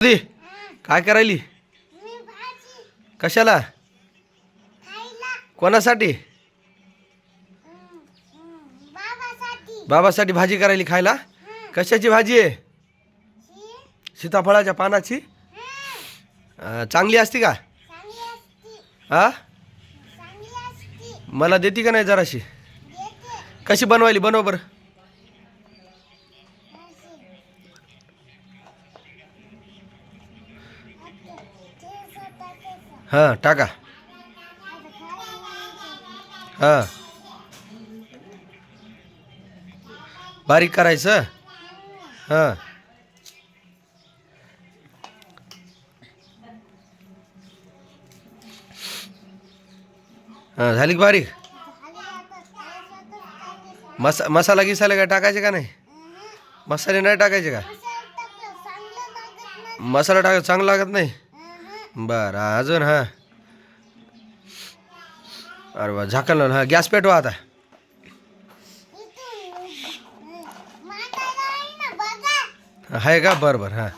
दे. काय करायली? कशाला? कोणासाठी? बाबासाठी. भाजी करायली खायला? कशाची भाजी आहे? सीताफळाच्या पानाची? चांगली असती का? हा? मला देती का नाही जराशी? कशी बनवायली? बनव बरं. हां टाका हां बारीक करायचं हां हां झाली का बारीक. मसा मसाला गिसाला काय टाकायचे का नाही. मसाले नाही टाकायचे का मसाला टाकलं चांगलं लागत नाही मसाला टाक चांगला लागत नाही. बरं अजून हां. अरे वा झाकण हां गॅस पेटवा आता. आहे का? बरं बरं हां.